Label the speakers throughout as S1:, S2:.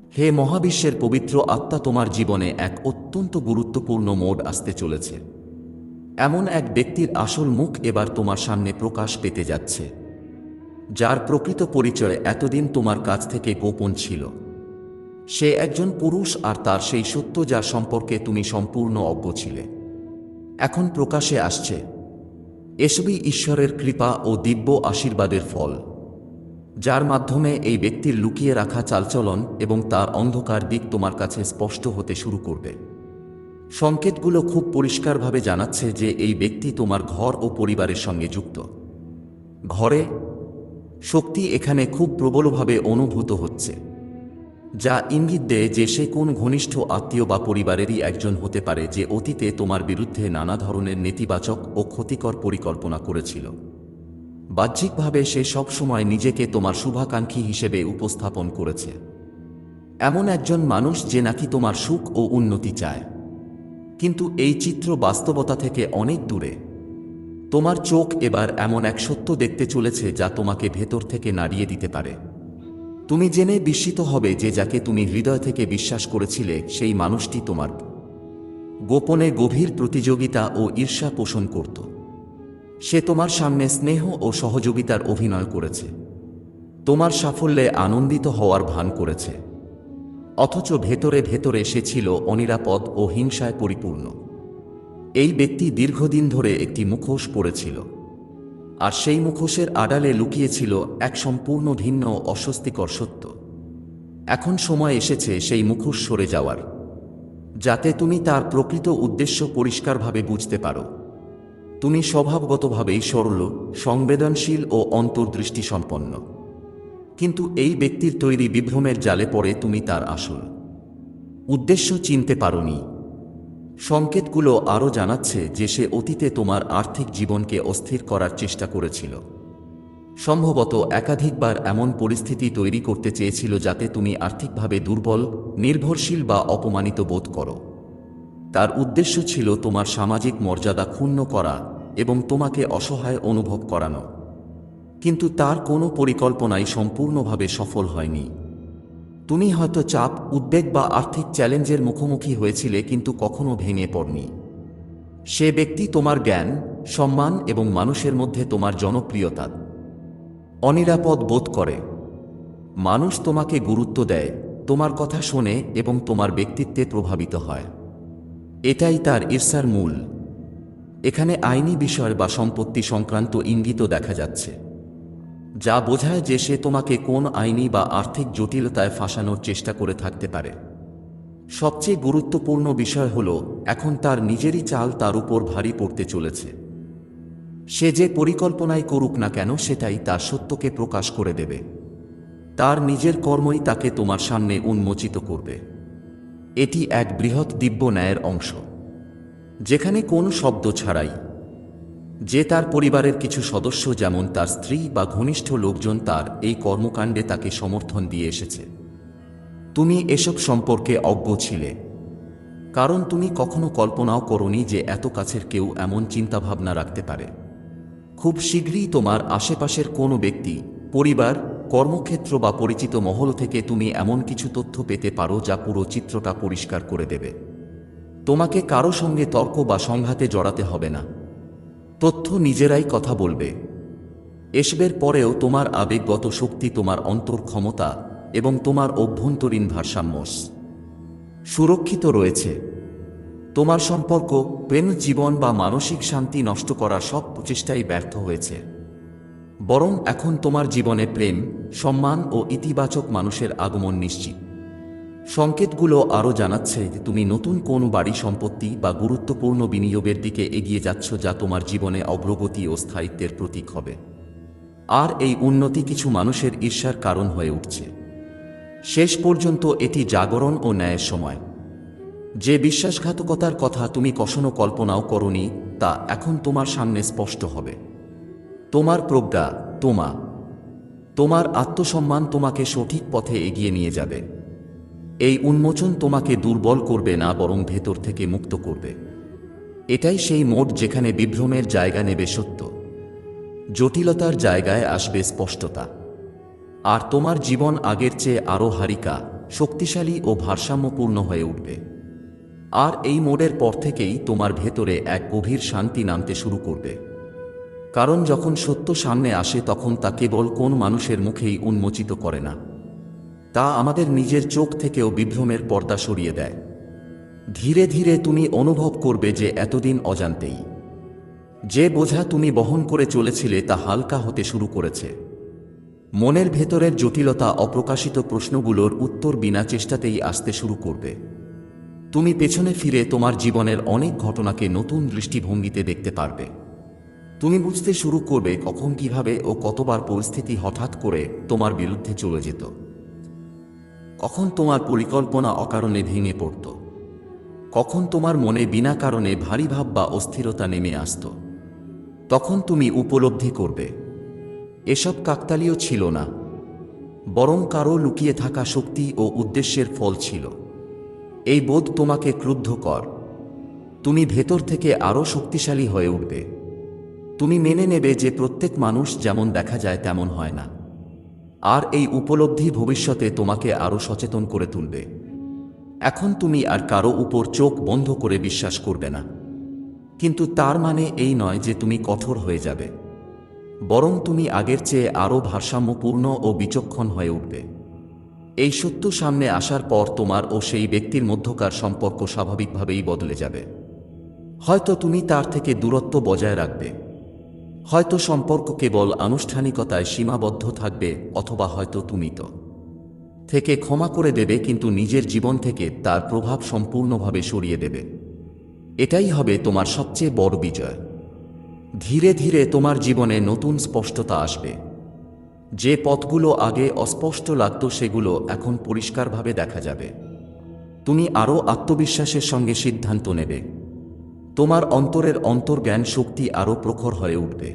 S1: হে মহাবিশ্বের পবিত্র আত্মা, তোমার জীবনে এক অত্যন্ত গুরুত্বপূর্ণ মোড আসতে চলেছে। এমন এক ব্যক্তির আসল মুখ এবার তোমার সামনে প্রকাশ পেতে যাচ্ছে, যার প্রকৃত পরিচয় এতদিন তোমার কাছ থেকে গোপন ছিল। সে একজন পুরুষ আর তার সেই সত্য যা সম্পর্কে তুমি সম্পূর্ণ অজ্ঞ ছিলে। এখন প্রকাশে আসছে, এসবই ঈশ্বরের কৃপা ও দিব্য আশীর্বাদের ফল। যার মাধ্যমে এই ব্যক্তির লুকিয়ে রাখা চালচলন এবং তার অন্ধকার দিক তোমার কাছে স্পষ্ট হতে শুরু করবে। সংকেতগুলো খুব পরিষ্কারভাবে জানাচ্ছে যে এই ব্যক্তি তোমার ঘর ও পরিবারের সঙ্গে যুক্ত। ঘরে শক্তি এখানে খুব প্রবলভাবে অনুভূত হচ্ছে, যা ইঙ্গিত দেয় যে সে কোন ঘনিষ্ঠ আত্মীয় বা পরিবারেরই একজন হতে পারে যে অতীতে তোমার বিরুদ্ধে নানা ধরনের নেতিবাচক ও ক্ষতিকর পরিকল্পনা করেছিল। বাহ্যিকভাবে সে সবসময় নিজেকে তোমার শুভাকাঙ্ক্ষী হিসেবে উপস্থাপন করেছে। এমন একজন মানুষ যে নাকি তোমার সুখ ও উন্নতি চায়। কিন্তু এই চিত্র বাস্তবতা থেকে অনেক দূরে। তোমার চোখ এবার এমন এক সত্য দেখতে চলেছে যা তোমাকে ভেতর থেকে নাড়িয়ে দিতে পারে। তুমি জেনে বিস্মিত হবে যে যাকে তুমি হৃদয় থেকে বিশ্বাস করেছিলে, সেই মানুষটি তোমার। গোপনে গভীর প্রতিযোগিতা ও ঈর্ষা পোষণ করত। সে তোমার সামনে স্নেহ ও সহযোগিতার অভিনয় করেছে। তোমার সাফল্যে আনন্দিত হওয়ার ভান করেছে। অথচ ভেতরে ভেতরে সে ছিল অনিরাপদ ও হিংসায় পরিপূর্ণ। এই ব্যক্তি দীর্ঘদিন ধরে একটি মুখোশ পড়েছিল আর সেই মুখোশের আড়ালে লুকিয়েছিল এক সম্পূর্ণ ভিন্ন অস্বস্তিকর সত্য। এখন সময় এসেছে সেই মুখোশ সরে যাওয়ার। যাতে তুমি তার প্রকৃত উদ্দেশ্য পরিষ্কারভাবে বুঝতে পারো। তুমি স্বভাবগতভাবেই সরল, সংবেদনশীল ও অন্তর্দৃষ্টি সম্পন্ন কিন্তু এই ব্যক্তির তৈরি বিভ্রমের জালে পড়ে তুমি তার আসল। উদ্দেশ্য চিনতে পারোনি। সংকেতগুলো আরও জানাচ্ছে যে সে অতীতে তোমার আর্থিক জীবনকে অস্থির করার চেষ্টা করেছিল। সম্ভবত একাধিকবার এমন পরিস্থিতি তৈরি করতে চেয়েছিল যাতে তুমি আর্থিকভাবে দুর্বল, নির্ভরশীল বা অপমানিত বোধ করো। তার উদ্দেশ্য ছিল তোমার সামাজিক মর্যাদা ক্ষুণ্ণ করা এবং তোমাকে অসহায় অনুভব করানো। কিন্তু তার কোনো পরিকল্পনাই সম্পূর্ণভাবে সফল হয়নি। তুমি হয়তো চাপ, উদ্বেগ বা আর্থিক চ্যালেঞ্জের মুখোমুখি হয়েছিলে কিন্তু কখনো ভেঙে পড়নি। সে ব্যক্তি তোমার জ্ঞান, সম্মান এবং মানুষের মধ্যে তোমার জনপ্রিয়তা। অনিরাপদ বোধ করে। মানুষ তোমাকে গুরুত্ব দেয়, তোমার কথা শোনে এবং তোমার ব্যক্তিত্বে প্রভাবিত হয়। এটাই তার ঈর্ষার মূল। এখানে আইনি বিষয় বা সম্পত্তি সংক্রান্ত ইঙ্গিতও দেখা যাচ্ছে। যা বোঝায় যে সে তোমাকে কোন আইনি বা আর্থিক জটিলতায় ফাঁসানোর চেষ্টা করে থাকতে পারে। সবচেয়ে গুরুত্বপূর্ণ বিষয় হল, এখন তার নিজেরই চাল তার উপর ভারী পড়তে চলেছে। সে যে পরিকল্পনাই করুক না কেন, সেটাই তার সত্যকে প্রকাশ করে দেবে। তার নিজের কর্মই তাকে তোমার সামনে উন্মোচিত করবে। এটি এক বৃহৎ দিব্য ন্যায়ের অংশ। যেখানে কোন শব্দ ছাড়াই, যে তার পরিবারের কিছু সদস্য যেমন তার স্ত্রী বা ঘনিষ্ঠ লোকজন তার এই কর্মকাণ্ডে তাকে সমর্থন দিয়ে এসেছে। তুমি এসব সম্পর্কে অজ্ঞ ছিলে, কারণ তুমি কখনো কল্পনাও করনি যে এত কাছের কেউ এমন চিন্তাভাবনা রাখতে পারে। খুব শীঘ্রই তোমার আশেপাশের কোনো ব্যক্তি, পরিবার কর্মক্ষেত্র বা পরিচিত মহল থেকে তুমি এমন কিছু তথ্য পেতে পারো যা পুরো চিত্রটা পরিষ্কার করে দেবে। তোমাকে কারও সঙ্গে তর্ক বা সংঘাতে জড়াতে হবে না। তথ্য নিজেরাই কথা বলবে। এসবের পরেও তোমার আবেগগত শক্তি, তোমার অন্তর ক্ষমতা এবং তোমার অভ্যন্তরীণ ভারসাম্য সুরক্ষিত রয়েছে। তোমার সম্পর্ক, প্রেম জীবন বা মানসিক শান্তি নষ্ট করার সব প্রচেষ্টাই ব্যর্থ হয়েছে। বরং এখন তোমার জীবনে প্রেম, সম্মান ও ইতিবাচক মানুষের আগমন নিশ্চিত। সংকেতগুলো আরও জানাচ্ছে যে তুমি নতুন কোনো বাড়ি সম্পত্তি বা গুরুত্বপূর্ণ বিনিয়োগের দিকে এগিয়ে যাচ্ছ যা তোমার জীবনে অগ্রগতি ও স্থায়িত্বের প্রতীক হবে। আর এই উন্নতি কিছু মানুষের ঈর্ষার কারণ হয়ে উঠছে। শেষ পর্যন্ত এটি জাগরণ ও ন্যায়ের সময়। যে বিশ্বাসঘাতকতার কথা তুমি কখনো কল্পনাও করনি, তা এখন তোমার সামনে স্পষ্ট হবে। তোমার প্রজ্ঞা, তোমা। তোমার আত্মসম্মান তোমাকে সঠিক পথে এগিয়ে নিয়ে যাবে। এই উন্মোচন তোমাকে দুর্বল করবে না, বরং ভেতর থেকে মুক্ত করবে। এটাই সেই মোড যেখানে বিভ্রমের জায়গা নেবে সত্য। জটিলতার জায়গায় আসবে স্পষ্টতা। আর তোমার জীবন আগের চেয়ে আরও হারিকা, শক্তিশালী ও ভারসাম্যপূর্ণ হয়ে উঠবে। আর এই মোড়ের পর থেকেই তোমার ভেতরে এক গভীর শান্তি নামতে শুরু করবে। কারণ যখন সত্য সামনে আসে তখন তা কেবল কোন মানুষের মুখেই উন্মোচিত করে না। তা আমাদের নিজের চোখ থেকেও বিভ্রমের পর্দা সরিয়ে দেয়। ধীরে ধীরে তুমি অনুভব করবে যে এতদিন অজান্তেই। যে বোঝা তুমি বহন করে চলেছিলে তা হালকা হতে শুরু করেছে। মনের ভেতরের জটিলতা অপ্রকাশিত প্রশ্নগুলোর উত্তর বিনা চেষ্টাতেই আসতে শুরু করবে। তুমি পেছনে ফিরে তোমার জীবনের অনেক ঘটনাকে নতুন দৃষ্টিভঙ্গিতে দেখতে পারবে। তুমি বুঝতে শুরু করবে কখন কীভাবে ও কতবার পরিস্থিতি হঠাৎ করে তোমার বিরুদ্ধে চলে যেত। কখন তোমার পরিকল্পনা অকারণে ভেঙে পড়ত। কখন তোমার মনে বিনা কারণে ভারী ভাব বা অস্থিরতা নেমে আসত। তখন তুমি উপলব্ধি করবে, এসব কাকতালীয় ছিল না, বরং কারও লুকিয়ে থাকা শক্তি ও উদ্দেশ্যের ফল ছিল। এই বোধ তোমাকে ক্রুদ্ধ কর তুমি ভেতর থেকে আরও শক্তিশালী হয়ে উঠবে। তুমি মেনে নেবে যে প্রত্যেক মানুষ যেমন দেখা যায় তেমন হয় না। আর এই উপলব্ধি ভবিষ্যতে তোমাকে আরও সচেতন করে তুলবে। এখন তুমি আর কারও উপর চোখ বন্ধ করে বিশ্বাস করবে না। কিন্তু তার মানে এই নয় যে তুমি কঠোর হয়ে যাবে। বরং তুমি আগের চেয়ে আরও ভারসাম্যপূর্ণ ও বিচক্ষণ হয়ে উঠবে। এই সত্য সামনে আসার পর তোমার ও সেই ব্যক্তির মধ্যকার সম্পর্ক স্বাভাবিকভাবেই বদলে যাবে। হয়তো তুমি তার থেকে দূরত্ব বজায় রাখবে। হয়তো সম্পর্ক কেবল আনুষ্ঠানিকতায় সীমাবদ্ধ থাকবে অথবা হয়তো তুমি তো থেকে ক্ষমা করে দেবে কিন্তু নিজের জীবন থেকে তার প্রভাব সম্পূর্ণভাবে সরিয়ে দেবে। এটাই হবে তোমার সবচেয়ে বড় বিজয়। ধীরে ধীরে তোমার জীবনে নতুন স্পষ্টতা আসবে। যে পথগুলো আগে অস্পষ্ট লাগত সেগুলো এখন পরিষ্কারভাবে দেখা যাবে। তুমি আরও আত্মবিশ্বাসের সঙ্গে সিদ্ধান্ত নেবে। তোমার অন্তরের অন্তর্জ্ঞান শক্তি আরও প্রখর হয়ে উঠবে।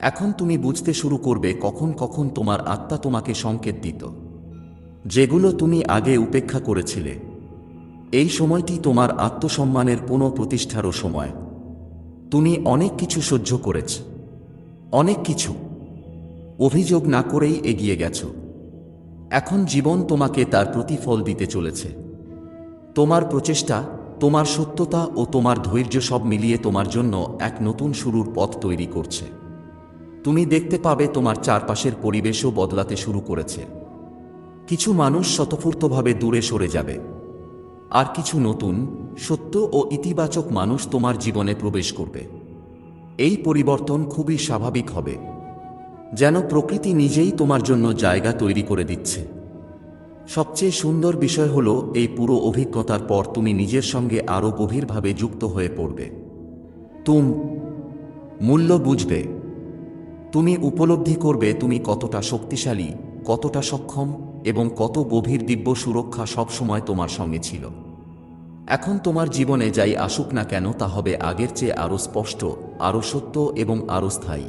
S1: এখন তুমি বুঝতে শুরু করবে কখন কখন তোমার আত্মা তোমাকে সংকেত দিত। যেগুলো তুমি আগে উপেক্ষা করেছিলে। এই সময়টি তোমার আত্মসম্মানের পুনঃপ্রতিষ্ঠারও সময়। তুমি অনেক কিছু সহ্য করেছ। অনেক কিছু। অভিযোগ না করেই এগিয়ে গেছ। এখন জীবন তোমাকে তার প্রতিফল দিতে চলেছে। তোমার প্রচেষ্টা তোমার সত্যতা ও তোমার ধৈর্য সব মিলিয়ে তোমার জন্য এক নতুন শুরুর পথ তৈরি করছে। তুমি দেখতে পাবে তোমার চারপাশের পরিবেশও বদলাতে শুরু করেছে। কিছু মানুষ স্বতঃফূর্তভাবে দূরে সরে যাবে। আর কিছু নতুন, সত্য ও ইতিবাচক মানুষ তোমার জীবনে প্রবেশ করবে। এই পরিবর্তন খুবই স্বাভাবিক হবে। যেন প্রকৃতি নিজেই তোমার জন্য জায়গা তৈরি করে দিচ্ছে। সবচেয়ে সুন্দর বিষয় হল এই পুরো অভিজ্ঞতার পর তুমি নিজের সঙ্গে আরও গভীরভাবে যুক্ত হয়ে পড়বে। তুম মূল্য বুঝবে। তুমি উপলব্ধি করবে তুমি কতটা শক্তিশালী, কতটা সক্ষম এবং কত গভীর দিব্য সুরক্ষা সবসময় তোমার সঙ্গে ছিল। এখন তোমার জীবনে যাই আসুক না কেন তা হবে আগের চেয়ে আরও স্পষ্ট আরও সত্য এবং আরও স্থায়ী।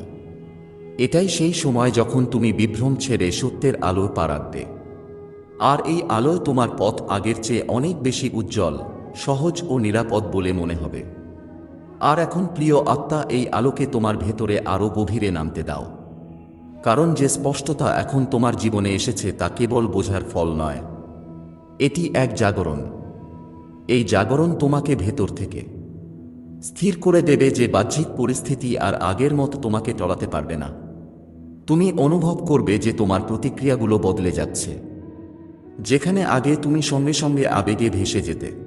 S1: এটাই সেই সময় যখন তুমি বিভ্রম ছেড়ে সত্যের আলোয় পা রাখবে। আর এই আলোয় তোমার পথ আগের চেয়ে অনেক বেশি উজ্জ্বল, সহজ ও নিরাপদ বলে মনে হবে। আর এখন প্রিয় আত্মা, এই আলোকে তোমার ভেতরে আরও গভীরে নামতে দাও। কারণ যে স্পষ্টতা এখন তোমার জীবনে এসেছে তা কেবল বোঝার ফল নয়। এটি এক জাগরণ। এই জাগরণ তোমাকে ভেতর থেকে স্থির করে দেবে যে বাহ্যিক পরিস্থিতি আর আগের মতো তোমাকে টলাতে পারবে না। তুমি অনুভব করবে যে তোমার প্রতিক্রিয়াগুলো বদলে যাচ্ছে। যেখানে আগে তুমি সঙ্গে সঙ্গে আবেগে ভেসে যেতে।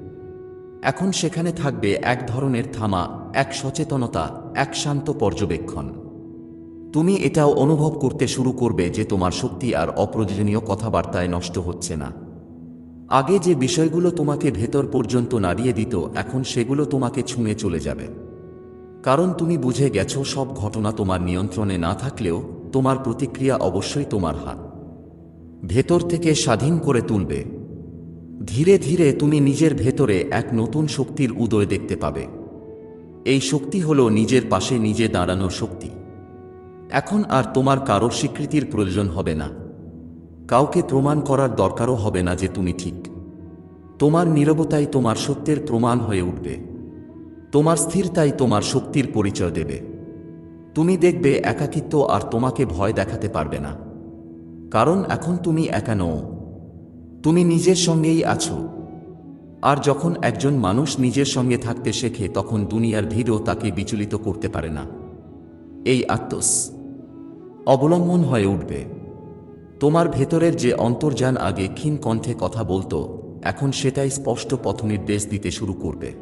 S1: এখন সেখানে থাকবে এক ধরনের থামা, এক সচেতনতা, এক শান্ত পর্যবেক্ষণ। তুমি এটাও অনুভব করতে শুরু করবে যে তোমার শক্তি আর অপ্রয়োজনীয় কথাবার্তায় নষ্ট হচ্ছে না। আগে যে বিষয়গুলো তোমাকে ভেতর পর্যন্ত নাড়িয়ে দিত, এখন সেগুলো তোমাকে ছুঁয়ে চলে যাবে। কারণ তুমি বুঝে গেছো সব ঘটনা তোমার নিয়ন্ত্রণে না থাকলেও তোমার প্রতিক্রিয়া অবশ্যই তোমার হাত। ভেতর থেকে স্বাধীন করে তুলবে। ধীরে ধীরে তুমি নিজের ভেতরে এক নতুন শক্তির উদয় দেখতে পাবে। এই শক্তি হল নিজের পাশে নিজে দাঁড়ানোর শক্তি। এখন আর তোমার কারও স্বীকৃতির প্রয়োজন হবে না। কাউকে প্রমাণ করার দরকারও হবে না যে তুমি ঠিক। তোমার নীরবতাই তোমার সত্যের প্রমাণ হয়ে উঠবে। তোমার স্থিরতাই তোমার শক্তির পরিচয় দেবে। তুমি দেখবে একাকিত্ব আর তোমাকে ভয় দেখাতে পারবে না। কারণ এখন তুমি একা নও। তুমি নিজের সঙ্গেই আছো। আর যখন একজন মানুষ নিজের সঙ্গে থাকতে শেখে, তখন দুনিয়ার ভিড়ও তাকে বিচলিত করতে পারে না। এই আত্মস, অবলম্বন হয়ে উঠবে। তোমার ভেতরের যে অন্তর্যান আগে ক্ষীণ কণ্ঠে কথা বলতো, এখন সেটাই স্পষ্ট পথনির্দেশ দিতে শুরু করবে।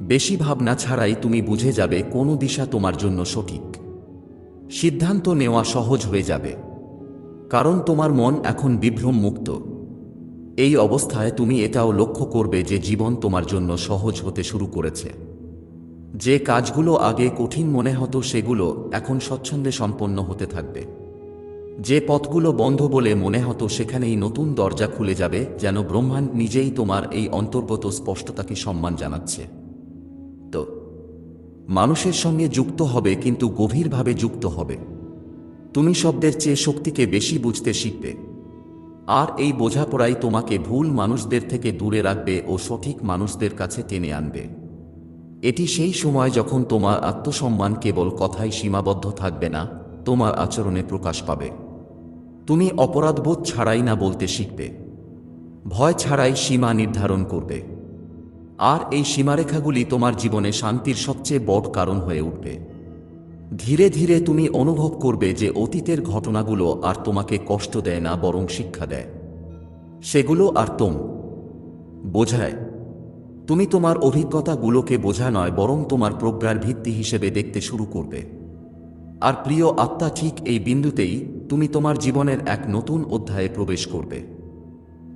S1: বেশি ভাবনা ছাড়াই তুমি বুঝে যাবে কোন দিশা তোমার জন্য সঠিক। সিদ্ধান্ত নেওয়া সহজ হয়ে যাবে। কারণ তোমার মন এখন বিভ্রম মুক্ত। এই অবস্থায় তুমি এটাও লক্ষ্য করবে যে জীবন তোমার জন্য সহজ হতে শুরু করেছে। যে কাজগুলো আগে কঠিন মনে হতো সেগুলো এখন স্বচ্ছন্দে সম্পন্ন হতে থাকবে। যে পথগুলো বন্ধ বলে মনে হতো সেখানেই নতুন দরজা খুলে যাবে যেন ব্রহ্মাণ্ড নিজেই তোমার এই অন্তর্গত স্পষ্টতাকে সম্মান জানাচ্ছে। তো, মানুষের সঙ্গে যুক্ত হবে কিন্তু গভীরভাবে যুক্ত হবে। তুমি শব্দের চেয়ে শক্তিকে বেশি বুঝতে শিখবে। আর এই বোঝাপড়াই তোমাকে ভুল মানুষদের থেকে দূরে রাখবে ও সঠিক মানুষদের কাছে টেনে আনবে। এটি সেই সময় যখন তোমার আত্মসম্মান কেবল কথাই সীমাবদ্ধ থাকবে না, তোমার আচরণে প্রকাশ পাবে। তুমি অপরাধবোধ ছাড়াই না বলতে শিখবে। ভয় ছাড়াই সীমা নির্ধারণ করবে। আর এই সীমারেখাগুলি তোমার জীবনে শান্তির সবচেয়ে বড় কারণ হয়ে উঠবে। ধীরে ধীরে তুমি অনুভব করবে যে অতীতের ঘটনাগুলো আর তোমাকে কষ্ট দেয় না, বরং শিক্ষা দেয়। সেগুলো আর তোম। বোঝায়, তুমি তোমার অভিজ্ঞতাগুলোকে বোঝা নয়, বরং তোমার প্রজ্ঞার ভিত্তি হিসেবে দেখতে শুরু করবে। আর প্রিয় আত্মা ঠিক এই বিন্দুতেই তুমি তোমার জীবনের এক নতুন অধ্যায়ে প্রবেশ করবে।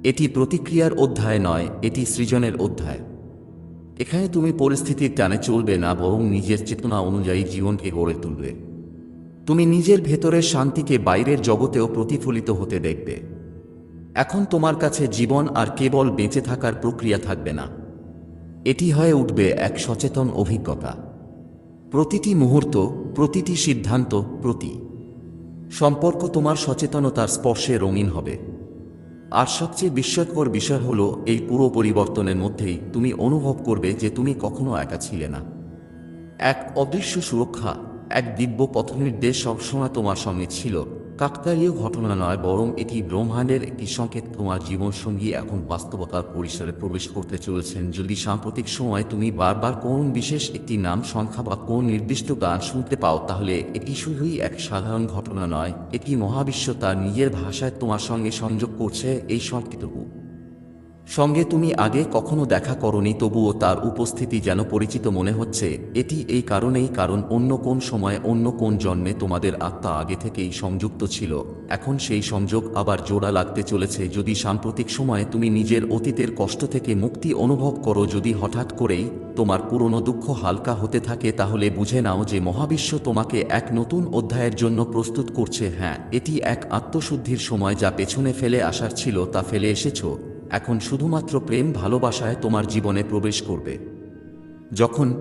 S1: এটি প্রতিক্রিয়ার অধ্যায় নয়, এটি সৃজনের অধ্যায়। এখানে তুমি পরিস্থিতির টানে চলবে না, বরং নিজের চেতনা অনুযায়ী জীবনকে গড়ে তুলবে। তুমি নিজের ভেতরের শান্তিকে বাইরের জগতেও প্রতিফলিত হতে দেখবে। এখন তোমার কাছে জীবন আর কেবল বেঁচে থাকার প্রক্রিয়া থাকবে না। এটি হয়ে উঠবে এক সচেতন অভিজ্ঞতা। প্রতিটি মুহূর্ত, প্রতিটি সিদ্ধান্ত প্রতি। সম্পর্ক তোমার সচেতনতার স্পর্শে রঙিন হবে। আর সবচেয়ে বিস্ময়কর বিষয় হলো এই পুরো পরিবর্তনের মধ্যেই তুমি অনুভব করবে যে তুমি কখনো একা ছিলে না। এক অদৃশ্য সুরক্ষা, এক দিব্য পথনির্দেশ সবসময় তোমার সঙ্গে ছিল। কাকতালীয় ঘটনা নয়, বরং এটি ব্রহ্মাণ্ডের একটি সংকেত। তোমার জীবনসঙ্গী এখন বাস্তবতার পরিসরে প্রবেশ করতে চলেছেন। যদি সাম্প্রতিক সময় তুমি বারবার কোন বিশেষ একটি নাম, সংখ্যা বা কোন নির্দিষ্ট গান শুনতে পাও, তাহলে এটি শুধুই এক সাধারণ ঘটনা নয়, এটি মহাবিশ্ব তার নিজের ভাষায় তোমার সঙ্গে সংযোগ করছে এই সংকেতটুকু। সঙ্গে তুমি আগে কখনো দেখা করনি, তবুও তার উপস্থিতি যেন পরিচিত মনে হচ্ছে। এটি এই কারণেই কারণ অন্য কোন সময়ে অন্য কোন জন্মে তোমাদের আত্মা আগে থেকেই সংযুক্ত ছিল। এখন সেই সংযোগ আবার জোড়া লাগতে চলেছে। যদি সাম্প্রতিক সময়ে তুমি নিজের অতীতের কষ্ট থেকে মুক্তি অনুভব করো, যদি হঠাৎ করেই তোমার পুরনো দুঃখ হালকা হতে থাকে, তাহলে বুঝে নাও যে মহাবিশ্ব তোমাকে এক নতুন অধ্যায়ের জন্য প্রস্তুত করছে। হ্যাঁ এটি এক আত্মশুদ্ধির সময় যা পেছনে ফেলে আসার ছিল, তা ফেলে এসেছ। এখন শুধুমাত্র প্রেম ভালোবাসায় তোমার জীবনে প্রবেশ করবে। যখন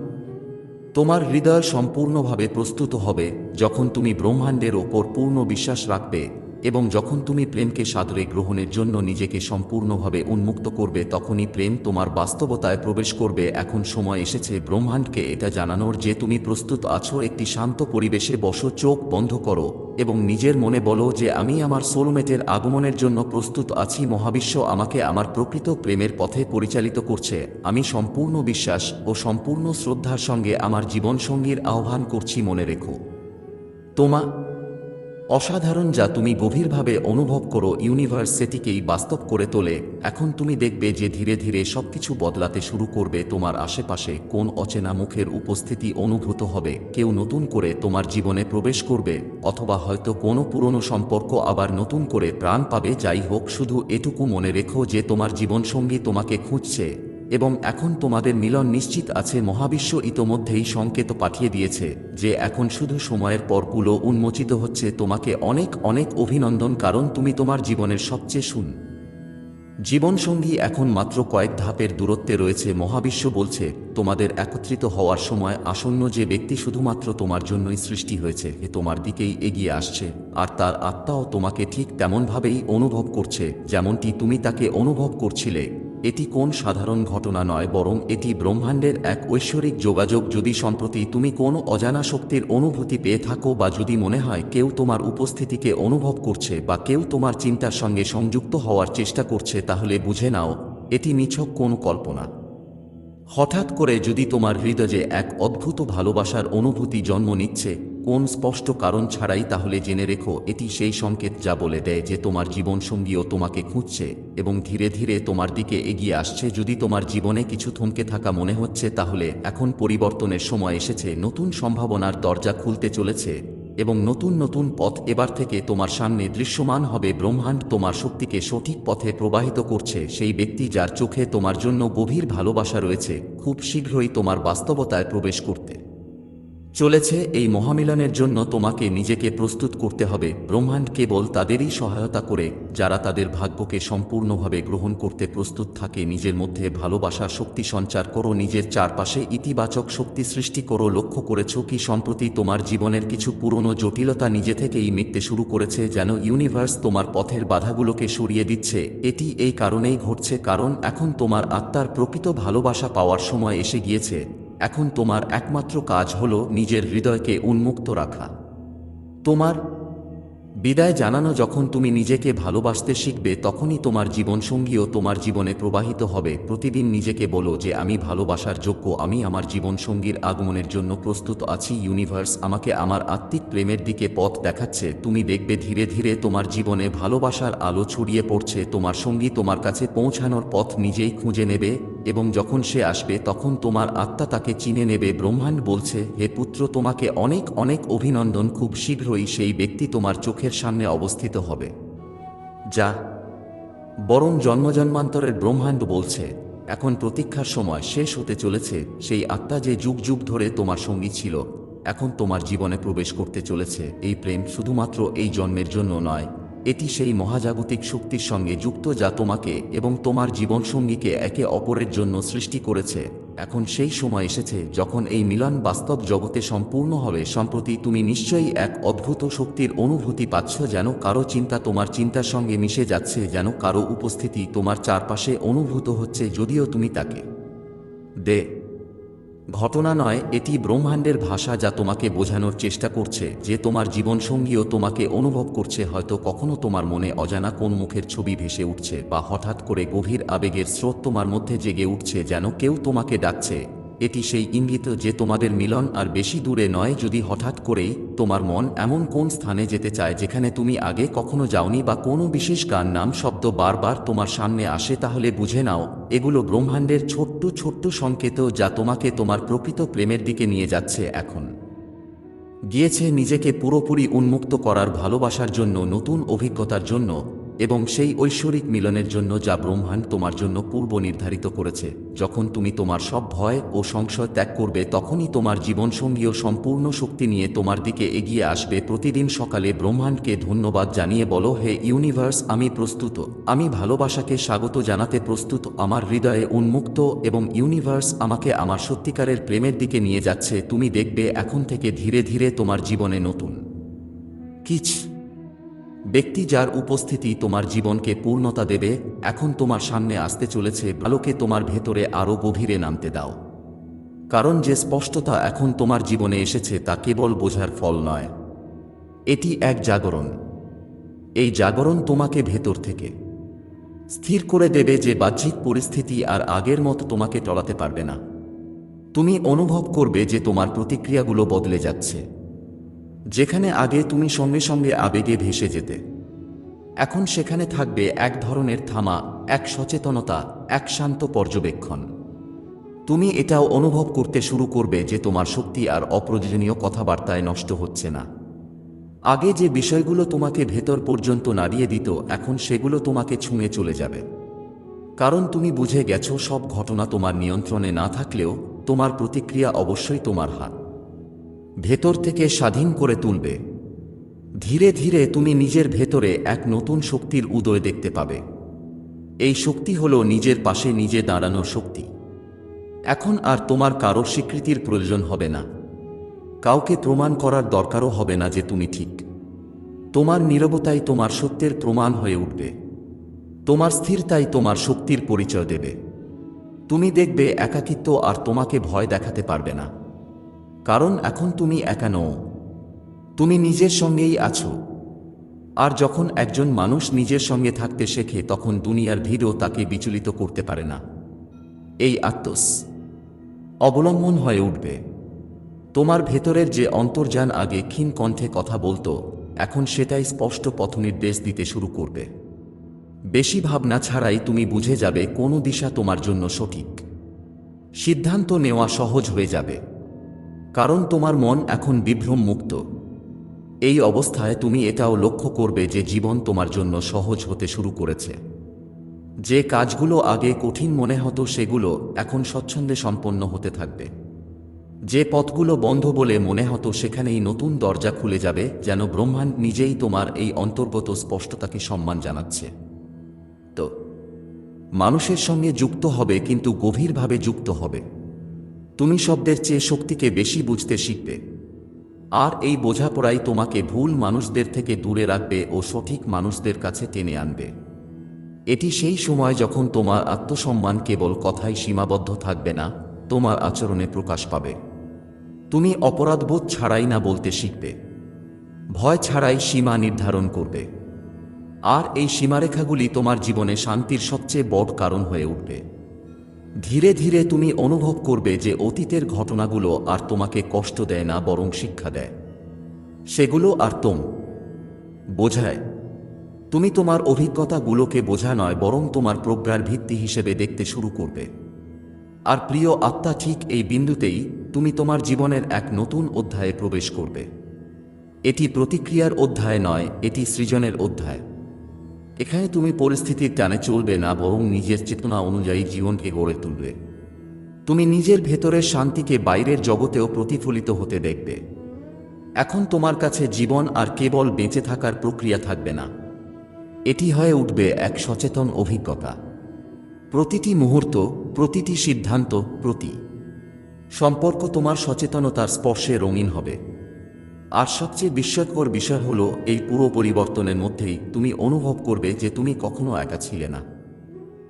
S1: তোমার হৃদয় সম্পূর্ণভাবে প্রস্তুত হবে, যখন তুমি ব্রহ্মাণ্ডের ওপর পূর্ণ বিশ্বাস রাখবে এবং যখন তুমি প্রেমকে সাদরে গ্রহণের জন্য নিজেকে সম্পূর্ণভাবে উন্মুক্ত করবে, তখনই প্রেম তোমার বাস্তবতায় প্রবেশ করবে। এখন সময় এসেছে ব্রহ্মাণ্ডকে এটা জানানোর যে তুমি প্রস্তুত আছো, একটি শান্ত পরিবেশে বসো, চোখ বন্ধ করো এবং নিজের মনে বলো যে, আমি আমার সোলমেটের আগমনের জন্য প্রস্তুত আছি। মহাবিশ্ব আমাকে আমার প্রকৃত প্রেমের পথে পরিচালিত করছে। আমি সম্পূর্ণ বিশ্বাস ও সম্পূর্ণ শ্রদ্ধার সঙ্গে আমার জীবনসঙ্গীর আহ্বান করছি মনে রেখো। তোমা অসাধারণ যা তুমি গভীরভাবে অনুভব করো ইউনিভার্স সেটিকেই বাস্তব করে তোলে। এখন তুমি দেখবে যে ধীরে ধীরে সবকিছু বদলাতে শুরু করবে তোমার আশেপাশে কোন অচেনা মুখের উপস্থিতি অনুভূত হবে। কেউ নতুন করে তোমার জীবনে প্রবেশ করবে, অথবা হয়তো কোনো পুরনো সম্পর্ক আবার নতুন করে প্রাণ পাবে। যাই হোক, শুধু এটুকু মনে রেখো যে তোমার জীবনসঙ্গী তোমাকে খুঁজছে। এবং এখন তোমাদের মিলন নিশ্চিত আছে, মহাবিশ্ব ইতোমধ্যেই সংকেত পাঠিয়ে দিয়েছে, যে এখন শুধু সময়ের পরগুলো উন্মোচিত হচ্ছে। তোমাকে অনেক অনেক অভিনন্দন, কারণ তুমি তোমার জীবনের সবচেয়ে শুন জীবনসঙ্গী এখন মাত্র কয়েক ধাপের দূরত্বে রয়েছে। মহাবিশ্ব বলছে, তোমাদের একত্রিত হওয়ার সময় আসন্ন যে ব্যক্তি শুধুমাত্র তোমার জন্যই সৃষ্টি হয়েছে, এ তোমার দিকেই এগিয়ে আসছে, আর তার আত্মাও তোমাকে ঠিক তেমনভাবেই অনুভব করছে, যেমনটি তুমি তাকে অনুভব করছিলে। এটি কোন সাধারণ ঘটনা নয়, বরং এটি ব্রহ্মাণ্ডের এক ঐশ্বরিক যোগাযোগ। যদি সম্প্রতি তুমি কোনো অজানা শক্তির অনুভূতি পেয়ে থাকো বা যদি মনে হয় কেউ তোমার উপস্থিতিকে অনুভব করছে বা কেউ তোমার চিন্তার সঙ্গে সংযুক্ত হওয়ার চেষ্টা করছে, তাহলে বুঝে নাও, এটি নিছক কোনো কল্পনা। হঠাৎ করে যদি তোমার হৃদয়ে এক অদ্ভুত ভালোবাসার অনুভূতি জন্ম নিচ্ছে কোন স্পষ্ট কারণ ছাড়াই তাহলে জেনে রেখো, এটি সেই সংকেত যা বলে দেয় যে তোমার জীবনসঙ্গীও তোমাকে খুঁজছে এবং ধীরে ধীরে তোমার দিকে এগিয়ে আসছে। যদি তোমার জীবনে কিছু থমকে থাকা মনে হচ্ছে, তাহলে এখন পরিবর্তনের সময় এসেছে, নতুন সম্ভাবনার দরজা খুলতে চলেছে এবং নতুন নতুন পথ এবার থেকে তোমার সামনে দৃশ্যমান হবে। ব্রহ্মাণ্ড তোমার শক্তিকে সঠিক পথে প্রবাহিত করছে, সেই ব্যক্তি যার চোখে তোমার জন্য গভীর ভালোবাসা রয়েছে, খুব শীঘ্রই তোমার বাস্তবতায় প্রবেশ করতে। চলেছে এই মহামিলনের জন্য তোমাকে নিজেকে প্রস্তুত করতে হবে। ব্রহ্মাণ্ড কেবল তাদেরই সহায়তা করে, যারা তাদের ভাগ্যকে সম্পূর্ণভাবে গ্রহণ করতে প্রস্তুত থাকে। নিজের মধ্যে ভালোবাসার শক্তি সঞ্চার করো, নিজের চারপাশে ইতিবাচক শক্তি সৃষ্টি করো। লক্ষ্য করেছ কি, সম্প্রতি তোমার জীবনের কিছু পুরনো জটিলতা নিজে থেকেই মিটতে শুরু করেছে, যেন ইউনিভার্স তোমার পথের বাধাগুলোকে সরিয়ে দিচ্ছে। এটি এই কারণেই ঘটছে, কারণ এখন তোমার আত্মার প্রকৃত ভালোবাসা পাওয়ার সময় এসে গিয়েছে। এখন তোমার একমাত্র কাজ হল নিজের হৃদয়কে উন্মুক্ত রাখা। তোমার বিদায় জানানো যখন তুমি নিজেকে ভালোবাসতে শিখবে, তখনই তোমার জীবনসঙ্গীও তোমার জীবনে প্রবাহিত হবে। প্রতিদিন নিজেকে বলো যে, আমি ভালোবাসার যোগ্য, আমি আমার জীবনসঙ্গীর আগমনের জন্য প্রস্তুত আছি। ইউনিভার্স আমাকে আমার আত্মিক প্রেমের দিকে পথ দেখাচ্ছে। তুমি দেখবে ধীরে ধীরে তোমার জীবনে ভালোবাসার আলো ছড়িয়ে পড়ছে। তোমার সঙ্গী তোমার কাছে পৌঁছানোর পথ নিজেই খুঁজে নেবে এবং যখন সে আসবে, তখন তোমার আত্মা তাকে চিনে নেবে। ব্রহ্মাণ্ড বলছে, হে পুত্র, তোমাকে অনেক অনেক অভিনন্দন। খুব শীঘ্রই সেই ব্যক্তি তোমার চোখের সামনে অবস্থিত হবে। যা বরং জন্মজন্মান্তরের ব্রহ্মাণ্ড বলছে, এখন প্রতীক্ষার সময় শেষ হতে চলেছে, সেই আত্মা যে যুগ যুগ ধরে তোমার সঙ্গী ছিল, এখন তোমার জীবনে প্রবেশ করতে চলেছে, এই প্রেম শুধুমাত্র এই জন্মের জন্য নয়, এটি সেই মহাজাগতিক শক্তির সঙ্গে যুক্ত যা তোমাকে এবং তোমার জীবনসঙ্গীকে একে অপরের জন্য সৃষ্টি করেছে। এখন সেই সময় এসেছে যখন এই মিলন বাস্তব জগতে সম্পূর্ণ হবে সম্প্রতি তুমি নিশ্চয়ই এক অদ্ভুত শক্তির অনুভূতি পাচ্ছ যেন কারও চিন্তা তোমার চিন্তার সঙ্গে মিশে যাচ্ছে, যেন কারও উপস্থিতি তোমার চারপাশে অনুভূত হচ্ছে যদিও তুমি তাকে দে। ঘটনা নয়, এটি ব্রহ্মাণ্ডের ভাষা যা তোমাকে বোঝানোর চেষ্টা করছে, যে তোমার জীবনসঙ্গীও তোমাকে অনুভব করছে, হয়তো কখনো তোমার মনে অজানা কোন মুখের ছবি ভেসে উঠছে, বা হঠাৎ করে গভীর আবেগের স্রোত তোমার মধ্যে জেগে উঠছে যেন কেউ তোমাকে ডাকছে। এটি সেই ইঙ্গিত যে তোমাদের মিলন আর বেশি দূরে নয় যদি হঠাৎ করেই তোমার মন এমন কোন স্থানে যেতে চায় যেখানে তুমি আগে কখনো যাওনি বা কোনো বিশেষ গান নাম শব্দ বারবার তোমার সামনে আসে তাহলে বুঝে নাও, এগুলো ব্রহ্মাণ্ডের ছোট্ট ছোট্ট সংকেত যা তোমাকে তোমার প্রকৃত প্রেমের দিকে নিয়ে যাচ্ছে এখন। গিয়েছে নিজেকে পুরোপুরি উন্মুক্ত করার ভালোবাসার জন্য, নতুন অভিজ্ঞতার জন্য এবং সেই ঐশ্বরিক মিলনের জন্য যা ব্রহ্মাণ্ড তোমার জন্য পূর্ব নির্ধারিত করেছে। যখন তুমি তোমার সব ভয় ও সংশয় ত্যাগ করবে, তখনই তোমার জীবনসঙ্গীও সম্পূর্ণ শক্তি নিয়ে তোমার দিকে এগিয়ে আসবে। প্রতিদিন সকালে ব্রহ্মাণ্ডকে ধন্যবাদ জানিয়ে বলো, হে ইউনিভার্স, আমি প্রস্তুত। আমি ভালোবাসাকে স্বাগত জানাতে প্রস্তুত। আমার হৃদয়ে উন্মুক্ত এবং ইউনিভার্স আমাকে আমার সত্যিকারের প্রেমের দিকে নিয়ে যাচ্ছে। তুমি দেখবে এখন থেকে ধীরে ধীরে তোমার জীবনে নতুন। কিছ। ব্যক্তি যার উপস্থিতি তোমার জীবনকে পূর্ণতা দেবে, এখন তোমার সামনে আসতে চলেছে ভালোকে তোমার ভেতরে আরও গভীরে নামতে দাও। কারণ যে স্পষ্টতা এখন তোমার জীবনে এসেছে, তা কেবল বোঝার ফল নয়। এটি এক জাগরণ। এই জাগরণ তোমাকে ভেতর থেকে স্থির করে দেবে যে বাহ্যিক পরিস্থিতি আর আগের মতো তোমাকে টলাতে পারবে না। তুমি অনুভব করবে যে তোমার প্রতিক্রিয়াগুলো বদলে যাচ্ছে। যেখানে আগে তুমি সঙ্গে সঙ্গে আবেগে ভেসে যেতে। এখন সেখানে থাকবে এক ধরনের থামা, এক সচেতনতা, এক শান্ত পর্যবেক্ষণ। তুমি এটাও অনুভব করতে শুরু করবে যে তোমার শক্তি আর অপ্রয়োজনীয় কথাবার্তায় নষ্ট হচ্ছে না। আগে যে বিষয়গুলো তোমাকে ভেতর পর্যন্ত নাড়িয়ে দিত, এখন সেগুলো তোমাকে ছুঁয়ে চলে যাবে। কারণ তুমি বুঝে গেছো সব ঘটনা তোমার নিয়ন্ত্রণে না থাকলেও তোমার প্রতিক্রিয়া অবশ্যই তোমার হাত। ভেতর থেকে স্বাধীন করে তুলবে। ধীরে ধীরে তুমি নিজের ভেতরে এক নতুন শক্তির উদয় দেখতে পাবে। এই শক্তি হল নিজের পাশে নিজে দাঁড়ানোর শক্তি। এখন আর তোমার কারও স্বীকৃতির প্রয়োজন হবে না। কাউকে প্রমাণ করার দরকারও হবে না যে তুমি ঠিক। তোমার নীরবতাই তোমার সত্যের প্রমাণ হয়ে উঠবে। তোমার স্থিরতাই তোমার শক্তির পরিচয় দেবে। তুমি দেখবে একাকিত্ব আর তোমাকে ভয় দেখাতে পারবে না। কারণ এখন তুমি একা নও। তুমি নিজের সঙ্গেই আছো। আর যখন একজন মানুষ নিজের সঙ্গে থাকতে শেখে, তখন দুনিয়ার ভিড়ও তাকে বিচলিত করতে পারে না। এই আত্মস, অবলম্বন হয়ে উঠবে। তোমার ভেতরের যে অন্তর্যান আগে ক্ষীণ কণ্ঠে কথা বলতো, এখন সেটাই স্পষ্ট পথনির্দেশ দিতে শুরু করবে। বেশি ভাবনা ছাড়াই তুমি বুঝে যাবে কোন দিশা তোমার জন্য সঠিক। সিদ্ধান্ত নেওয়া সহজ হয়ে যাবে। কারণ তোমার মন এখন বিভ্রম মুক্ত। এই অবস্থায় তুমি এটাও লক্ষ্য করবে যে জীবন তোমার জন্য সহজ হতে শুরু করেছে। যে কাজগুলো আগে কঠিন মনে হতো সেগুলো এখন স্বচ্ছন্দে সম্পন্ন হতে থাকবে। যে পথগুলো বন্ধ বলে মনে হতো সেখানেই নতুন দরজা খুলে যাবে যেন ব্রহ্মাণ্ড নিজেই তোমার এই অন্তর্গত স্পষ্টতাকে সম্মান জানাচ্ছে। তো, মানুষের সঙ্গে যুক্ত হবে কিন্তু গভীরভাবে যুক্ত হবে। তুমি শব্দের চেয়ে শক্তিকে বেশি বুঝতে শিখবে। আর এই বোঝাপড়াই তোমাকে ভুল মানুষদের থেকে দূরে রাখবে ও সঠিক মানুষদের কাছে টেনে আনবে। এটি সেই সময় যখন তোমার আত্মসম্মান কেবল কথাই সীমাবদ্ধ থাকবে না, তোমার আচরণে প্রকাশ পাবে। তুমি অপরাধবোধ ছাড়াই না বলতে শিখবে। ভয় ছাড়াই সীমা নির্ধারণ করবে। আর এই সীমারেখাগুলি তোমার জীবনে শান্তির সবচেয়ে বড় কারণ হয়ে উঠবে। ধীরে ধীরে তুমি অনুভব করবে যে অতীতের ঘটনাগুলো আর তোমাকে কষ্ট দেয় না, বরং শিক্ষা দেয়। সেগুলো আর তোম। বোঝায়, তুমি তোমার অভিজ্ঞতাগুলোকে বোঝা নয়, বরং তোমার প্রজ্ঞার ভিত্তি হিসেবে দেখতে শুরু করবে। আর প্রিয় আত্মা ঠিক এই বিন্দুতেই তুমি তোমার জীবনের এক নতুন অধ্যায়ে প্রবেশ করবে। এটি প্রতিক্রিয়ার অধ্যায় নয়, এটি সৃজনের অধ্যায়। এখানে তুমি পরিস্থিতির টানে চলবে না, বরং নিজের চেতনা অনুযায়ী জীবনকে গড়ে তুলবে। তুমি নিজের ভেতরের শান্তিকে বাইরের জগতেও প্রতিফলিত হতে দেখবে। এখন তোমার কাছে জীবন আর কেবল বেঁচে থাকার প্রক্রিয়া থাকবে না। এটি হয়ে উঠবে এক সচেতন অভিজ্ঞতা। প্রতিটি মুহূর্ত, প্রতিটি সিদ্ধান্ত প্রতি। সম্পর্ক তোমার সচেতনতার স্পর্শে রঙিন হবে। আর সবচেয়ে বিস্ময়কর বিষয় হলো এই পুরো পরিবর্তনের মধ্যেই তুমি অনুভব করবে যে তুমি কখনো একা ছিলে না।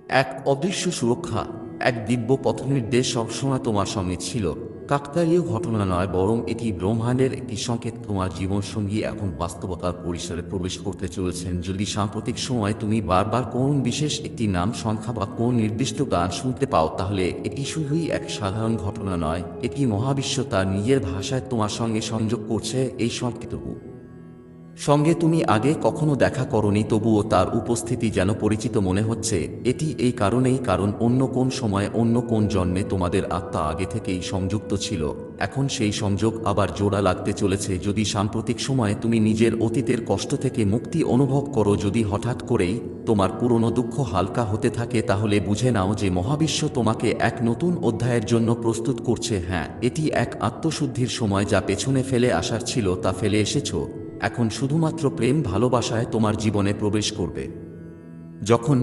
S1: এক অদৃশ্য সুরক্ষা, এক দিব্য পথনির্দেশ সবসময় তোমার সঙ্গে ছিল। কাকতালীয় ঘটনা নয়, বরং এটি ব্রহ্মাণ্ডের একটি সংকেত। তোমার জীবনসঙ্গী এখন বাস্তবতার পরিসরে প্রবেশ করতে চলেছেন। যদি সাম্প্রতিক সময় তুমি বারবার কোন বিশেষ একটি নাম, সংখ্যা বা কোন নির্দিষ্ট গান শুনতে পাও, তাহলে এটি শুধুই এক সাধারণ ঘটনা নয়, এটি মহাবিশ্ব তার নিজের ভাষায় তোমার সঙ্গে সংযোগ করছে এই সংকেতটুকু। সঙ্গে তুমি আগে কখনো দেখা করনি, তবুও তার উপস্থিতি যেন পরিচিত মনে হচ্ছে। এটি এই কারণেই, কারণ অন্য কোন সময়ে অন্য কোন জন্মে তোমাদের আত্মা আগে থেকেই সংযুক্ত ছিল। এখন সেই সংযোগ আবার জোড়া লাগতে চলেছে। যদি সাম্প্রতিক সময়ে তুমি নিজের অতীতের কষ্ট থেকে মুক্তি অনুভব করো, যদি হঠাৎ করেই তোমার পুরনো দুঃখ হালকা হতে থাকে, তাহলে বুঝে নাও যে মহাবিশ্ব তোমাকে এক নতুন অধ্যায়ের জন্য প্রস্তুত করছে। হ্যাঁ এটি এক আত্মশুদ্ধির সময় যা পেছনে ফেলে আসার ছিল, তা ফেলে এসেছ। এখন শুধুমাত্র প্রেম ভালোবাসায় তোমার জীবনে প্রবেশ করবে। যখন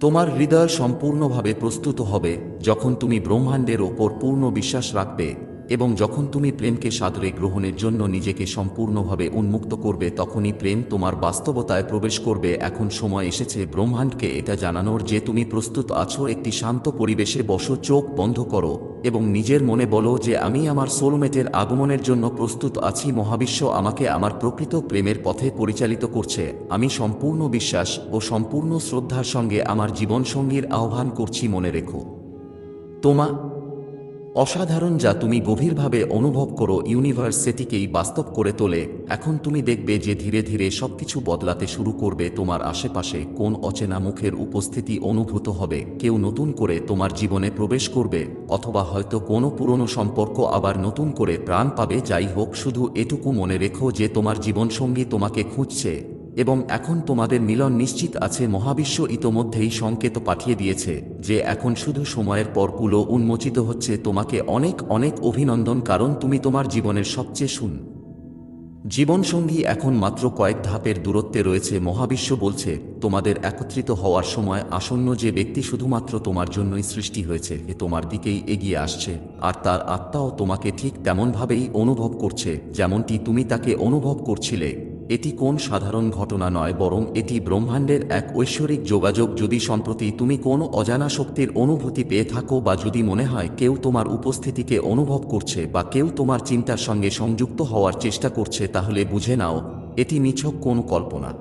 S1: তোমার হৃদয় সম্পূর্ণভাবে প্রস্তুত হবে, যখন তুমি ব্রহ্মাণ্ডের ওপর পূর্ণ বিশ্বাস রাখবে এবং যখন তুমি প্রেমকে সাদরে গ্রহণের জন্য নিজেকে সম্পূর্ণভাবে উন্মুক্ত করবে, তখনই প্রেম তোমার বাস্তবতায় প্রবেশ করবে। এখন সময় এসেছে ব্রহ্মাণ্ডকে এটা জানানোর যে তুমি প্রস্তুত আছো, একটি শান্ত পরিবেশে বসো, চোখ বন্ধ করো এবং নিজের মনে বলো যে, আমি আমার সোলমেটের আগমনের জন্য প্রস্তুত আছি। মহাবিশ্ব আমাকে আমার প্রকৃত প্রেমের পথে পরিচালিত করছে। আমি সম্পূর্ণ বিশ্বাস ও সম্পূর্ণ শ্রদ্ধার সঙ্গে আমার জীবনসঙ্গীর আহ্বান করছি মনে রেখো। তোমা অসাধারণ যা তুমি গভীরভাবে অনুভব করো ইউনিভার্স সেটিকেই বাস্তব করে তোলে। এখন তুমি দেখবে যে ধীরে ধীরে সবকিছু বদলাতে শুরু করবে তোমার আশেপাশে কোন অচেনা মুখের উপস্থিতি অনুভূত হবে। কেউ নতুন করে তোমার জীবনে প্রবেশ করবে, অথবা হয়তো কোনো পুরনো সম্পর্ক আবার নতুন করে প্রাণ পাবে। যাই হোক, শুধু এটুকু মনে রেখো যে তোমার জীবনসঙ্গী তোমাকে খুঁজছে। এবং এখন তোমাদের মিলন নিশ্চিত আছে, মহাবিশ্ব ইতোমধ্যেই সংকেত পাঠিয়ে দিয়েছে, যে এখন শুধু সময়ের পরগুলো উন্মোচিত হচ্ছে, তোমাকে অনেক অনেক অভিনন্দন, কারণ তুমি তোমার জীবনের সবচেয়ে শুন জীবনসঙ্গী এখন মাত্র কয়েক ধাপের দূরত্বে রয়েছে, মহাবিশ্ব বলছে, তোমাদের একত্রিত হওয়ার সময় আসন্ন যে ব্যক্তি শুধুমাত্র তোমার জন্যই সৃষ্টি হয়েছে, এ তোমার দিকেই এগিয়ে আসছে, আর তার আত্মাও তোমাকে ঠিক তেমনভাবেই অনুভব করছে, যেমনটি তুমি তাকে অনুভব করছিলে। এটি কোন সাধারণ ঘটনা নয়, বরং এটি ব্রহ্মাণ্ডের এক ঐশ্বরিক যোগাযোগ। যদি সম্প্রতি তুমি কোনো অজানা শক্তির অনুভূতি পেয়ে থাকো বা যদি মনে হয় কেউ তোমার উপস্থিতিকে অনুভব করছে বা কেউ তোমার চিন্তার সঙ্গে সংযুক্ত হওয়ার চেষ্টা করছে, তাহলে বুঝে নাও, এটি নিছক কোনো কল্পনা।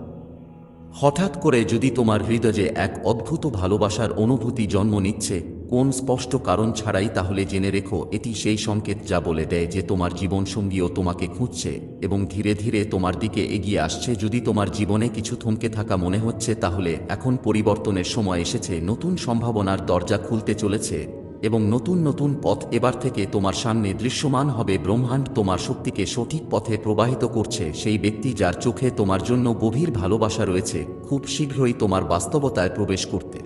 S1: হঠাৎ করে যদি তোমার হৃদয়ে এক অদ্ভুত ভালোবাসার অনুভূতি জন্ম নিচ্ছে কোন স্পষ্ট কারণ ছাড়াই তাহলে জেনে রেখো, এটি সেই সংকেত যা বলে দেয় যে তোমার জীবনসঙ্গীও তোমাকে খুঁজছে এবং ধীরে ধীরে তোমার দিকে এগিয়ে আসছে। যদি তোমার জীবনে কিছু থমকে থাকা মনে হচ্ছে, তাহলে এখন পরিবর্তনের সময় এসেছে, নতুন সম্ভাবনার দরজা খুলতে চলেছে এবং নতুন নতুন পথ এবার থেকে তোমার সামনে দৃশ্যমান হবে। ব্রহ্মাণ্ড তোমার শক্তিকে সঠিক পথে প্রবাহিত করছে, সেই ব্যক্তি যার চোখে তোমার জন্য গভীর ভালোবাসা রয়েছে, খুব শীঘ্রই তোমার বাস্তবতায় প্রবেশ করতে।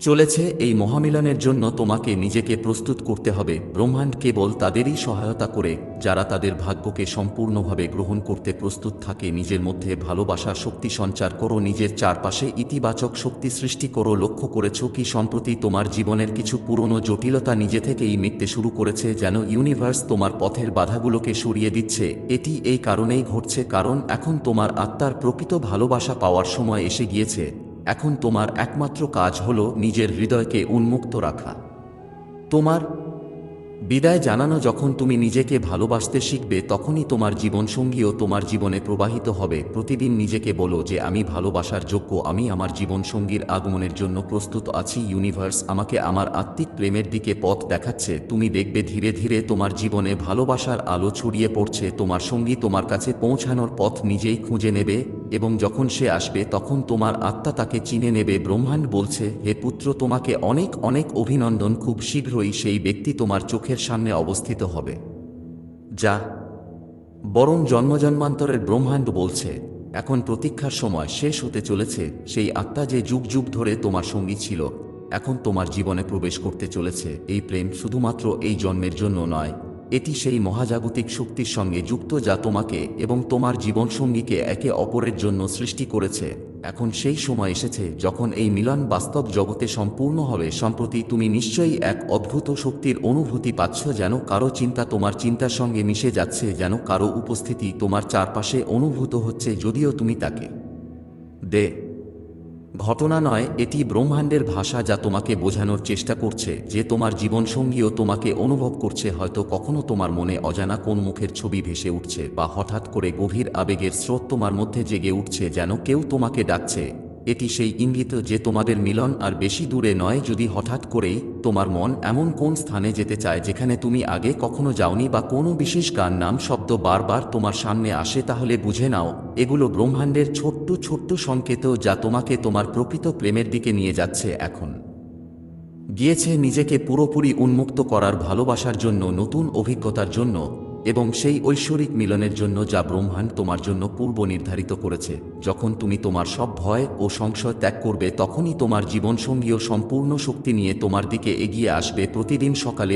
S1: চলেছে এই মহামিলনের জন্য তোমাকে নিজেকে প্রস্তুত করতে হবে। ব্রহ্মাণ্ড কেবল তাদেরই সহায়তা করে, যারা তাদের ভাগ্যকে সম্পূর্ণভাবে গ্রহণ করতে প্রস্তুত থাকে। নিজের মধ্যে ভালোবাসার শক্তি সঞ্চার করো, নিজের চারপাশে ইতিবাচক শক্তি সৃষ্টি করো। লক্ষ্য করেছ কি, সম্প্রতি তোমার জীবনের কিছু পুরনো জটিলতা নিজে থেকেই মিটতে শুরু করেছে, যেন ইউনিভার্স তোমার পথের বাধাগুলোকে সরিয়ে দিচ্ছে। এটি এই কারণেই ঘটছে, কারণ এখন তোমার আত্মার প্রকৃত ভালোবাসা পাওয়ার সময় এসে গিয়েছে। এখন তোমার একমাত্র কাজ হল নিজের হৃদয়কে উন্মুক্ত রাখা। তোমার বিদায় জানানো যখন তুমি নিজেকে ভালোবাসতে শিখবে, তখনই তোমার জীবনসঙ্গীও তোমার জীবনে প্রবাহিত হবে। প্রতিদিন নিজেকে বলো যে, আমি ভালোবাসার যোগ্য, আমি আমার জীবনসঙ্গীর আগমনের জন্য প্রস্তুত আছি। ইউনিভার্স আমাকে আমার আত্মিক প্রেমের দিকে পথ দেখাচ্ছে। তুমি দেখবে ধীরে ধীরে তোমার জীবনে ভালোবাসার আলো ছড়িয়ে পড়ছে। তোমার সঙ্গী তোমার কাছে পৌঁছানোর পথ নিজেই খুঁজে নেবে। এবং যখন সে আসবে তখন তোমার আত্মা তাকে চিনে নেবে। ব্রহ্মাণ্ড বলছে, হে পুত্র, তোমাকে অনেক অনেক অভিনন্দন। খুব শীঘ্রই সেই ব্যক্তি তোমার চোখের সামনে অবস্থিত হবে। যা, বরং জন্মজন্মান্তরের ব্রহ্মাণ্ড বলছে। এখন প্রতীক্ষার সময় শেষ হতে চলেছে। সেই আত্মা যে যুগ যুগ ধরে তোমার সঙ্গী ছিল, এখন তোমার জীবনে প্রবেশ করতে চলেছে। এই প্রেম শুধুমাত্র এই জন্মের জন্য নয়। এটি সেই মহাজাগতিক শক্তির সঙ্গে যুক্ত যা তোমাকে এবং তোমার জীবনসঙ্গীকে একে অপরের জন্য সৃষ্টি করেছে। এখন সেই সময় এসেছে যখন এই মিলন বাস্তব জগতে সম্পূর্ণ হবে সম্প্রতি তুমি নিশ্চয়ই এক অদ্ভুত শক্তির অনুভূতি পাচ্ছ যেন কারও চিন্তা তোমার চিন্তার সঙ্গে মিশে যাচ্ছে, যেন কারও উপস্থিতি তোমার চারপাশে অনুভূত হচ্ছে যদিও তুমি তাকে দে। ঘটনা নয়, এটি ব্রহ্মাণ্ডের ভাষা যা তোমাকে বোঝানোর চেষ্টা করছে, যে তোমার জীবনসঙ্গীও তোমাকে অনুভব করছে, হয়তো কখনো তোমার মনে অজানা কোন মুখের ছবি ভেসে উঠছে, বা হঠাৎ করে গভীর আবেগের স্রোত তোমার মধ্যে জেগে উঠছে যেন কেউ তোমাকে ডাকছে। এটি সেই ইঙ্গিত যে তোমাদের মিলন আর বেশি দূরে নয় যদি হঠাৎ করেই তোমার মন এমন কোন স্থানে যেতে চায় যেখানে তুমি আগে কখনো যাওনি বা কোনো বিশেষ গান নাম শব্দ বারবার তোমার সামনে আসে তাহলে বুঝে নাও, এগুলো ব্রহ্মাণ্ডের ছোট্ট ছোট্ট সংকেত যা তোমাকে তোমার প্রকৃত প্রেমের দিকে নিয়ে যাচ্ছে এখন। গিয়েছে নিজেকে পুরোপুরি উন্মুক্ত করার ভালোবাসার জন্য, নতুন অভিজ্ঞতার জন্য। এবং সেই ঐশ্বরিক মিলনের জন্য যা ব্রহ্মাণ্ড তোমার জন্য পূর্ব নির্ধারিত করেছে। যখন তুমি তোমার সব ভয় ও সংশয় ত্যাগ করবে, তখনই তোমার জীবনসঙ্গীও সম্পূর্ণ শক্তি নিয়ে তোমার দিকে এগিয়ে আসবে প্রতিদিন সকালে